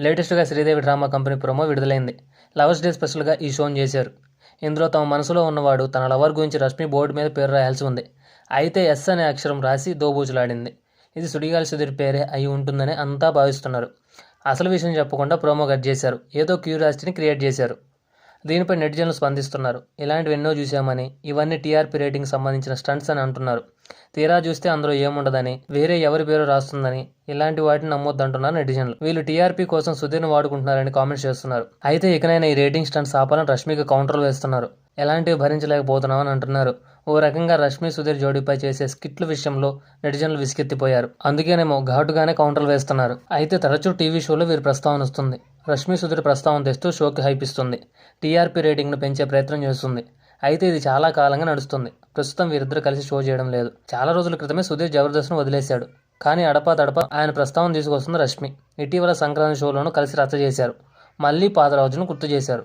లేటెస్ట్గా Sridevi drama company promo విడుదలైంది. Lovers day స్పెషల్గా ఈ షోని చేశారు. ఇందులో తమ మనసులో ఉన్నవాడు తన లవర్ గురించి రష్మి బోర్డు మీద పేరు రాయాల్సి ఉంది. అయితే ఎస్ అనే అక్షరం రాసి దోబూచులాడింది. ఇది సుడిగాలి సుధీర్ పేరే అయి ఉంటుందని అంతా భావిస్తున్నారు. అసలు విషయం చెప్పకుండా ప్రోమో కట్ చేశారు. ఏదో క్యూరియాసిటీని క్రియేట్ చేశారు. దీనిపై నెటిజన్లు స్పందిస్తున్నారు. ఇలాంటివి ఎన్నో చూశామని ఇవన్నీ టీఆర్పీ రేటింగ్ సంబంధించిన స్టంట్స్ అని అంటున్నారు. తీరా చూస్తే అందులో ఏముండదని వేరే ఎవరి పేరు రాస్తుందని ఇలాంటి వాటిని నమ్మొద్దంటున్నారు నెటిజన్లు. వీళ్ళు టీఆర్పీ కోసం సుధీర్ను వాడుకుంటున్నారని కామెంట్స్ చేస్తున్నారు. అయితే ఇకనైనా ఈ రేటింగ్ స్టంట్స్ ఆపాలని రష్మికి కౌంటర్లు వేస్తున్నారు. ఎలాంటివి భరించలేకపోతున్నామని అంటున్నారు. ఓ రకంగా రష్మి సుధీర్ జోడీపై చేసే స్కిట్ల విషయంలో నెటిజన్లు విసికెత్తిపోయారు. అందుకేనేమో ఘాటుగానే కౌంటర్లు వేస్తున్నారు. అయితే తరచూ టీవీ షోలో వీరి ప్రస్తావన వస్తుంది. రష్మి సుధీర్ ప్రస్తావన తెస్తూ షోకి హైప్ ఇస్తుంది టీఆర్పీ రేటింగ్ను పెంచే ప్రయత్నం చేస్తుంది. అయితే ఇది చాలా కాలంగా నడుస్తుంది. ప్రస్తుతం వీరిద్దరు కలిసి షో చేయడం లేదు. చాలా రోజుల క్రితమే సుధీర్ జబర్దస్త్ను వదిలేశాడు. కానీ అడపా తడప ఆయన ప్రస్తావన తీసుకొస్తుంది రష్మి ఇటీవల సంక్రాంతి షోలోనూ కలిసి రచ్చ చేశారు. మళ్ళీ పాత రోజును గుర్తు చేశారు.